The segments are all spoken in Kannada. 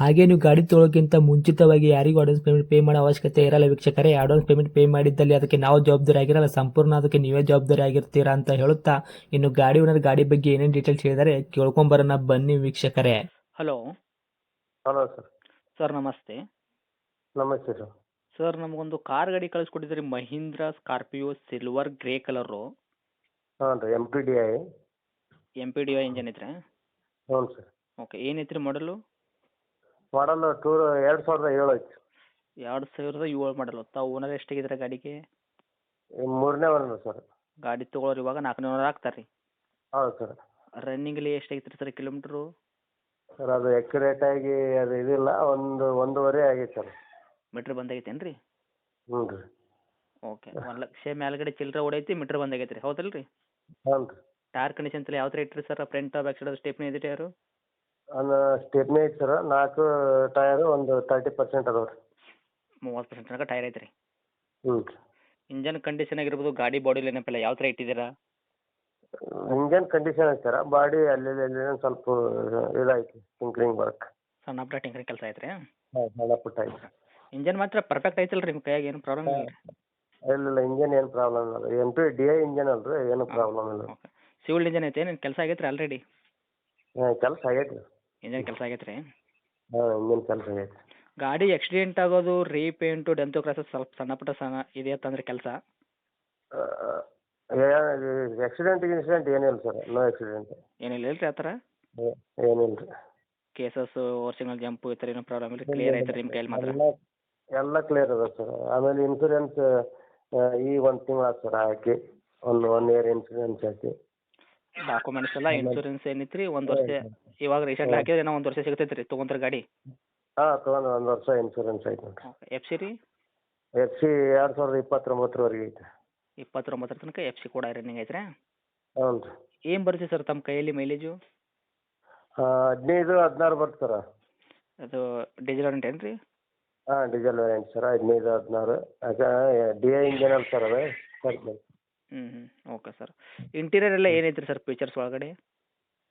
ಹಾಗೆ ನೀವು ಗಾಡಿ ತೊಳೋಕ್ಕಿಂತ ಮುಂಚಿತವಾಗಿ ಯಾರಿಗೂ ಅಡ್ವಾನ್ಸ್ ಪೇಮೆಂಟ್ ಪೇ ಮಾಡೋ ಅವಶ್ಯಕತೆ ಇರಲ್ಲ ವೀಕ್ಷಕರೇ. ಅಡ್ವಾನ್ಸ್ ಪೇಮೆಂಟ್ ಪೇ ಮಾಡಿದ್ದಲ್ಲಿ ಅದಕ್ಕೆ ನಾವು ಜವಾಬ್ದಾರಿ ಆಗಿರಲ್ಲ. ಸಂಪೂರ್ಣ ಅದಕ್ಕೆ ನೀವೇ ಜವಾಬ್ದಾರಿ ಆಗಿರ್ತೀರಾ ಅಂತ ಹೇಳುತ್ತಾ ಇನ್ನು ಗಾಡಿ ಓನರ್ ಗಾಡಿ ಬಗ್ಗೆ ಏನೇನು ಡೀಟೇಲ್ಸ್ ಹೇಳಿದರೆ ಕೇಳ್ಕೊಂಬರೋಣ ಬನ್ನಿ ವೀಕ್ಷಕರೇ. ಹಲೋ ಹಲೋ ಸರ್ ಸರ್ ನಮಸ್ತೆ. ನಮಸ್ತೆ ಸರ್ ಸರ್ ನಮಗೊಂದು ಕಾರ್ ಗಾಡಿ ಕಳಿಸ್ಕೊಟ್ಟಿದ್ರಿ Mahindra Scorpio silver grey colour M ರೀ M P D I M P D I engine ಐತ್ರಿ? ಹ್ಞೂ ಸರ್ ಓಕೆ ಏನೈತ್ರಿ ಮಾಡಲು ಮಾಡಲ್ ಟೂರ್ ಎರಡ್ ಸಾವಿರದ ಏಳು ಐತಿ ಎರಡು ಸಾವಿರದ ಏಳು ಮಾಡಲು ತಾವು ಓನರ್ ಎಷ್ಟಾಗಿದ್ರೆ ಗಾಡಿಗೆ? ಮೂರನೇ ಒಂದು ಸರ್. ಗಾಡಿ ತೊಗೊಳೋರು ಇವಾಗ ನಾಲ್ಕನೇ ಓನರ್ ಆಗ್ತಾರೆ ರೀ ಹೌದು ಸರ್. ರನ್ನಿಂಗಲ್ಲಿ ಎಷ್ಟಾಗಿತ್ತು ಸರ್ ಕಿಲೋಮೀಟ್ರು ಸರ್ ಅದು ಎಕ್ಯುರೇಟ್ ಆಗಿ ಅದು ಇದಿಲ್ಲ ಒಂದು ಒಂದೂವರೆ ಆಗೈತೆ ಸರ್. ಮೀಟ್ರ್ ಬಂದಾಗೈತೇನು ರೀ ಹ್ಞೂ ರೀ. ಓಕೆ ಒಂದು ಲಕ್ಷ ಮೇಲ್ಗಡೆ ಚಿಲ್ಲರೆ ಓಡೈತಿ ಮೀಟ್ರ್ ಬಂದಾಗೈತೆ ರೀ ಹೌದಲ್ಲ ರೀ ಹ್ಞೂ ರೀ. ಟೈರ್ ಕಂಡೀಷನ್ ತಲೆ ಯಾವ ಥರ ಇಟ್ಟಿರಿ sir front back side stepney ಇದೆ ಟೈರು ಒಂದು ಸ್ಟೆಪ್ನಿ ಐತೆ ಸರ್ ನಾಲ್ಕು ಟಯರು ಒಂದು ತರ್ಟಿ ಪರ್ಸೆಂಟ್ ಅದಾವೆ ರೀ. ಮೂವತ್ತು ಪರ್ಸೆಂಟ್ ತನಕ ಟೈರ್ ಐತೆ ರೀ ಹ್ಞೂ ರೀ. ಇಂಜನ್ ಕಂಡೀಷನ್ ಆಗಿರ್ಬೋದು ಗಾಡಿ ಬಾಡಿ ಏನಪ್ಪಲ್ಲ ಯಾವ ಥರ ಇಟ್ಟಿದ್ದೀರಾ? ಇಂಜನ್ ಕಂಡೀಷನ್ ಐತೆ ಸರ್ ಬಾಡಿ ಅಲ್ಲಿ ಅಲ್ಲಿ ಒಂದು ಸ್ವಲ್ಪ ಇದಾಯ್ತು ಟಿಂಕ್ರಿಂಗ್ ವರ್ಕ್ ಸಣ್ಣ ಪುಟ್ಟ ಟಿಂಕರಿಂಗ್ ಕೆಲಸ ಐತೆ ರೀ ಹಾಂ ಸಣ್ಣ ಪುಟ್ಟ ಐತೆ ಇಂಜನ್ ಮಾತ್ರ ಪರ್ಫೆಕ್ಟ್ ಐತಲ್ರಿ ರೀ ನಿಮ್ಮ ಕೈಯಾಗ ಏನು ಪ್ರಾಬ್ಲಮ್ ಇಲ್ಲ ರೀ ಇಲ್ಲ ಇಲ್ಲ ಇಂಜನ್ ಏನು ಪ್ರಾಬ್ಲಮ್ ಇಲ್ಲ M P D I engine ಅಲ್ರಿ ಏನು ಪ್ರಾಬ್ಲಮ್ ಇಲ್ಲ. ಓಕೆ ಸಿವಿಲ್ ಇಂಜನ್ ಐತೆ ಏನು ಕೆಲಸ ಆಗೈತೆ ರೀ ಆಲ್ರೆಡಿ ಹಾಂ ಕೆಲಸ ಆಗೈತೆ ರೀ ಇಂಜನ್ ಕೆಲಸ ಆಗೈತ್ರಿ ಹಾಂ ಇಂಜನ್ ಕೆಲಸ ಆಗೈತೆ. ಗಾಡಿ ಆಕ್ಸಿಡೆಂಟ್ ಆಗೋದು ರೀಪೇಂಟು ಡೆಂತು ಕ್ರಾಸಸ್ ಸ್ವಲ್ಪ ಸಣ್ಣ ಪುಟ್ಟ ಸಣ್ಣ ಇದೆ ಅಂತಂದ್ರೆ ಕೆಲಸ? ಆಕ್ಸಿಡೆಂಟ್ ಇನ್ಸಿಡೆಂಟ್ ಏನಿಲ್ಲ ಸರ್ ನೋ ಆಕ್ಸಿಡೆಂಟ್ ಏನಿಲ್ಲ ಇಲ್ಲ ರೀ ಆ ಥರ? ಏನಿಲ್ಲ ರೀ. ಕೇಸಸ್ ಓವರ್ ಜಂಪ್ ಈ ಥರ ಏನೋ ಪ್ರಾಬ್ಲಮ್ ಇಲ್ಲ ಕ್ಲಿಯರ್ ಐತೆ ನಿಮ್ಮ ಕೈಯಲ್ಲಿ ಮಾತ್ರ? ಎಲ್ಲ ಎಲ್ಲ ಕ್ಲಿಯರ್ ಅದ ಸರ್ ಆಮೇಲೆ ಇನ್ಸೂರೆನ್ಸ್ ಈ ಒಂದು ತಿಂಗಳು ಸರ್ ಹಾಕಿ ಒಂದು ಒನ್ ಇಯರ್ ಇನ್ಸೂರೆನ್ಸ್ ಹಾಕಿ. ಡಾಕ್ಯುಮೆಂಟ್ಸ್ ಎಲ್ಲ ಇನ್ಶೂರೆನ್ಸ್ ಏನೈತ್ರಿ? ಒಂದ್ ವರ್ಷ ಇವಾಗ ರೀಸೆಂಟ್ ಹಾಕಿದ್ರೆ ಏನೋ ಒಂದ್ ವರ್ಷ ಸಿಗ್ತೇತ್ರಿ ರೀ ಗಾಡಿ? ಹಾ ತಗೊಂಡ್ ಒಂದ್ ವರ್ಷ ಇನ್ಶೂರೆನ್ಸ್ ಐತಿ ನೋಡಿರಿ. ಎಫ್ ಸಿ ರೀ? ಎಫ್ ಸಿ ಎರಡ್ ಸಾವಿರದ ಇಪ್ಪತ್ತೊಂಬತ್ತರವರೆಗೆ ಐತೆ. ಇಪ್ಪತ್ತೊಂಬತ್ತರ ತನಕ ಎಫ್ ಸಿ ಕೂಡ ರನ್ನಿಂಗ್ ಐತ್ರಿ? ಹೌದು ಹ್ಞೂ ರೀ. ಏನು ಬರುತ್ತೆ ಸರ್ ತಮ್ಮ ಕೈಯಲ್ಲಿ ಮೈಲೇಜು ಹದಿನೈದು ಹದಿನಾರು ಬರುತ್ತೆ ಸರ್. ಅದು ಡೀಸೆಲ್ ರೆಂಟ್ ಏನ್ರಿ? ಹಾ ಡೀಸೆಲ್ ವೇರಿಯಂಟ್ ಸರ್ ಹದಿನೈದು ಹದಿನಾರು. ಅದ ಡಿ ಐ ಇಂಜನ್ ಅಲ್ಲ ಸರ್ ಅದು. ಸರ್ ಹ್ಞೂ ಹ್ಞೂ ಓಕೆ ಸರ್. ಇಂಟೀರಿಯರ್ ಎಲ್ಲ ಏನೈತ್ರಿ ಸರ್ ಫೀಚರ್ಸ್ ಒಳಗಡೆ?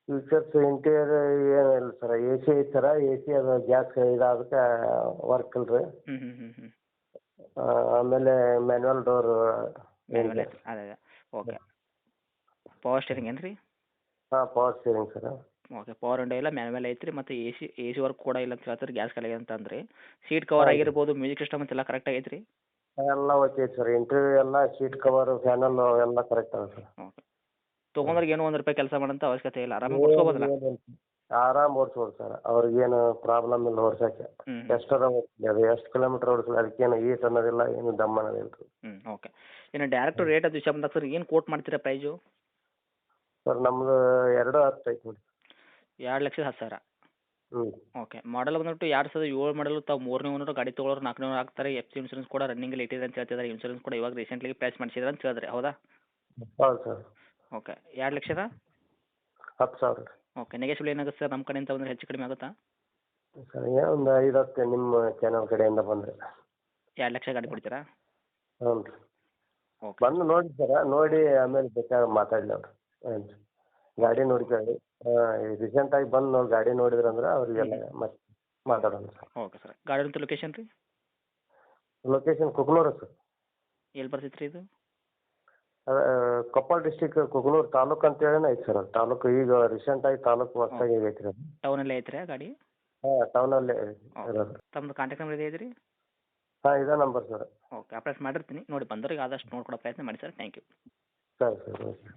ಫೀಚರ್ಸ್ ಇಂಟೀರಿಯರ್ ಏನಿಲ್ಲ ಸರ್. ಎ ಸಿ ಐತೆ ಸರ. ಎ ಸಿ ಅದು ಗ್ಯಾಸ್ ಇದಾದಕ್ಕೆ ವರ್ಕ್ ಇಲ್ರಿ. ಹ್ಞೂ ಹ್ಞೂ ಹ್ಞೂ ಹ್ಞೂ ಆಮೇಲೆ ಮ್ಯಾನ್ಯಲ್ ಡೋರ್ ಅದೇ ಅದೇ. ಓಕೆ. ಪವರ್ ಸ್ಟೇರಿಂಗ್ ಏನು ರೀ ಹಾಂ power steering sir. Okay power window ಇಲ್ಲ ಮ್ಯಾನುವಲ್ ಐತ್ರಿ. ಮತ್ತೆ A C A C work ಕೂಡ ಇಲ್ಲ ಅಂತ ಹೇಳ್ತಾರೆ. ಗ್ಯಾಸ್ ಖಾಲಿ ಅಂತ ಅಂದ್ರಿ ಸೀಟ್ ಕವರ್. ಆಗಿರ್ಬೋದು ಮ್ಯೂಸಿಕ್ ಸಿಸ್ಟಮ್ ಅಂತೆಲ್ಲ ಕರೆಕ್ಟ್ ಆಗೈತ್ರಿ? ಎಲ್ಲ ಓಕೆ ಐತೆ ಸರ್ ಇಂಟೀರಿಯರ್ ಎಲ್ಲ ಸೀಟ್ ಕವರ್ ಫ್ಯಾನಲ್ ಎಲ್ಲ ಕರೆಕ್ಟ್ ಅದ ಸರ್ ಓಕೆ ಏನು ಏನೋ ಒಂದು ರೂಪಾಯಿ ಕೆಲಸ ಮಾಡೋಂಥ ಅವಶ್ಯಕತೆ ಇಲ್ಲ. ಆರಾಮ್ ಓಡಿಸ್ಕೋಬೋದಲ್ಲ? ಆರಾಮ್ ಓಡಿಸ್ಬೋದು ಸರ್ ಅವ್ರಿಗೇನು ಪ್ರಾಬ್ಲಮ್ ಇಲ್ಲ ಓಡ್ಸಕ್ಕೆ. ಹ್ಞೂ ಎಷ್ಟರ ಓಡಿಸ್ಲಿ? ಅದು ಎಷ್ಟು ಕಿಲೋಮೀಟರ್ ಓಡಿಸ್ಲಿ? ಅದಕ್ಕೇನು ಈಟ್ ಅನ್ನೋದಿಲ್ಲ ಏನು ದಮ್ ಅನ್ನೋದಿಲ್ಲ ರೀ ಹ್ಞೂ ಓಕೆ ಇನ್ನು ಡೈರೆಕ್ಟ್ ರೇಟ್ ಅದು ವಿಷಯ ಬಂದಾಗ ಸರ್ ಏನು ಕೋಟ್ ಮಾಡ್ತೀರಾ ಪ್ರೈಸು ಸರ್ ನಮ್ದು ಎರಡು ಹತ್ತು ಐತೆ ನೋಡಿ ಎರಡು ಲಕ್ಷದ ಹತ್ತು ಸಾವಿರ. ಹ್ಞೂ ಓಕೆ. ಮಾಡಲ್ ಬಂದ್ಬಿಟ್ಟು ಎರಡು ಸಾವಿರದ ಏಳು ಮಾಡಲು ತಾವು ಮೂರನೇ ಓನರು ಗಾಡಿ ತೊಗೊಳೋರು ನಾಲ್ಕನೇ ಓನರ್ ಆಗ್ತಾರೆ ಎಫ್ ಸಿ ಇನ್ಸೂರೆನ್ಸ್ ಕೂಡ ರನ್ನಿಂಗಲ್ಲಿ ಇಟ್ಟಿದೆ ಅಂತ ಹೇಳ್ತಿದ್ದಾರೆ. ಇನ್ಸೂರೆನ್ಸ್ ಕೂಡ ಇವಾಗ ರೀಸೆಂಟ್ಲಿ ಪ್ಲೇಸ್ ಮಾಡಿಸಿದ್ರೆ ಅಂತ ಹೇಳಿದ್ರೆ ಹೌದಾ? ಹೌದು ಸರ್. ಓಕೆ. ಎರಡು ಲಕ್ಷದ? ಹತ್ತು ಸಾವಿರ. ಓಕೆ. ನೆಗೆಶ್ವಲ್ ಏನಾಗುತ್ತೆ ಸರ್? ನಮ್ಮ ಕಡೆಯಿಂದ ಬಂದರೆ ಹೆಚ್ಚು ಕಡಿಮೆ ಆಗುತ್ತಾ? ಸರ್ ಏನೋ ಒಂದು ಐದು ಹತ್ತು ನಿಮ್ಮ ಚಾನಲ್ ಕಡೆಯಿಂದ ಬಂದರೆ. ಎರಡು ಲಕ್ಷ ಗಾಡಿ ಕೊಡ್ತೀರಾ? ಹ್ಞೂ ರೀ. ಓಕೆ. ಬಂದು ನೋಡಿ ಸರ ನೋಡಿ ಆಮೇಲೆ ಬೇಕಾದ್ರೆ ಮಾತಾಡಲಿ ಅವ್ರು. ಹ್ಞೂ ಗಾಡಿ ನೋಡ್ಕೊಳ್ಳಿ ರೀಸೆಂಟಾಗಿ ಬಂದು ನೋಡಿ ಗಾಡಿ ನೋಡಿದ್ರಂದ್ರೆ ಅವರಿಗೆಲ್ಲ ಮತ್ತೆ ಮಾತಾಡೋಣ ಸರ್. Okay sir. ಗಾಡಿ ಲೊಕೇಶನ್ ರೀ? Location Kuknur sir. ಎಲ್ಲಿ ಬರ್ತೈತೆ ರೀ ಇದು? ಅದ ಕೊಪ್ಪಳ ಡಿಸ್ಟಿಕ್ ಕುಕ್ನೂರು ತಾಲೂಕು ಹೇಳಿನ ಐತೆ ಸರ್. ತಾಲೂಕು ಈಗ ರೀಸೆಂಟಾಗಿ ತಾಲೂಕು ಹೊಸದಾಗಿ ಐತೆ ರೀ ಟೌನ್ ಟೌನಲ್ಲೇ ಐತ್ರಿ ಗಾಡಿ? ಹಾಂ ಟೌನಲ್ಲೇ ಇರೋದು ತಮ್ಮದು ಕಾಂಟ್ಯಾಕ್ಟ್ ನಂಬರ್ ಇದೆ ಐತ್ರಿ ಹಾಂ ಇದೇ ನಂಬರ್ ಸರ್. ಓಕೆ. ಅಪ್ಡೇಟ್ ಮಾಡಿರ್ತೀನಿ. ನೋಡಿ ಬಂದವ್ರಿಗೆ ಆದಷ್ಟು ನೋಡ್ಕೊಡೋ ಪ್ರಯತ್ನ ಮಾಡಿ ಸರ್. ಥ್ಯಾಂಕ್ ಯು ಸರಿ ಸರ್ ಓಕೆ.